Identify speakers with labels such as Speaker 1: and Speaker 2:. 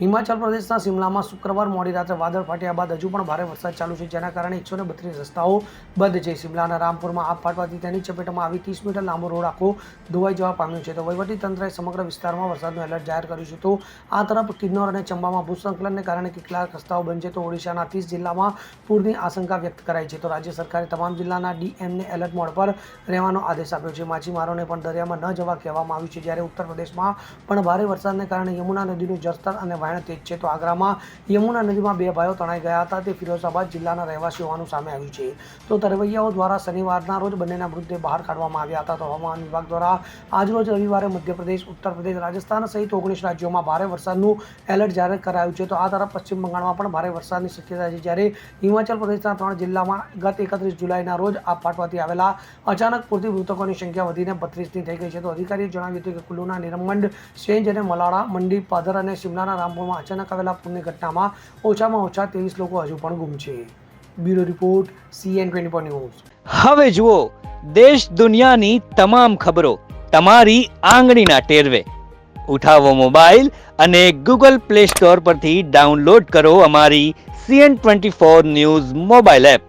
Speaker 1: હિમાચલ પ્રદેશના શિમલામાં શુક્રવાર મોડી રાત્રે વાદળ ફાટ્યા બાદ હજુ પણ ભારે વરસાદ ચાલુ છે, જેના કારણે એકસો બત્રીસ રસ્તાઓ બંધ છે. શિમલાના રામપુરમાં આગ ફાટવાથી તેની ચપેટમાં આવી ત્રીસ મીટર લાંબો રોડ આખો ધોવાઈ જવા પામ્યો છે. તો તંત્રએ સમગ્ર વિસ્તારમાં વરસાદનું એલર્ટ જાહેર કર્યું છે. તો આ તરફ કિન્નોર અને ચંબામાં ભૂસ્ખલનને કારણે કેટલાક રસ્તાઓ બંધ છે. તો ઓડિશાના ત્રીસ જિલ્લામાં પૂરની આશંકા વ્યક્ત કરાઈ છે. તો રાજ્ય સરકારે તમામ જિલ્લાના ડીએમને એલર્ટ મોડ પર રહેવાનો આદેશ આપ્યો છે. માછીમારોને પણ દરિયામાં ન જવા કહેવામાં આવ્યું છે. જ્યારે ઉત્તર પ્રદેશમાં પણ ભારે વરસાદને કારણે યમુના નદીનું જળસ્તર અને વહેણ તેજ છે. તો આગ્રામાં યમુના નદીમાં બે ભાઈઓ તણાઈ ગયા હતા. તે ફિરોઝાબાદ જિલ્લાના રહેવાસી હોવાનું સામે આવ્યું છે. તો તરવૈયાઓ દ્વારા શનિવારના રોજ બંનેના મૃતદેહ બહાર કાઢવામાં આવ્યા હતા. તો હવામાન વિભાગ દ્વારા આજરોજ રવિવારે મધ્યપ્રદેશ ઉત્તર પ્રદેશ રાજસ્થાન સહિત ઓગણીસ રાજ્યોમાં ભારે વરસાદનું એલર્ટ જાહેર કરાયું છે. તો આ તરફ પશ્ચિમ બંગાળમાં પણ ભારે વરસાદની શક્યતા છે. જ્યારે હિમાચલ પ્રદેશના ત્રણ જિલ્લામાં ગત એકત્રીસ જુલાઈના રોજ આ ફાટવાથી આવેલા અચાનક પૂરતી મૃતકોની સંખ્યા વધીને બત્રીસની થઈ ગઈ છે. તો અધિકારીએ જણાવ્યું હતું કે કુલ્લુના નિરમંડ સેંજ અને મલાડા મંડી, પાદર અને શિમલાના રામપુરમાં અચાનક આવેલા પૂરની ઘટનામાં ઓછામાં ઓછા ત્રેવીસ લોકો હજુ પણ ગુમ છે bureau report CN twenty four news.
Speaker 2: હવે જુઓ, દેશ દુનિયાની તમામ ખબરો તમારી આંગળીના ટેરવે. ઉઠાવો મોબાઈલ અને ગૂગલ પ્લે સ્ટોર પરથી ડાઉનલોડ કરો અમારી CN twenty four news mobile app.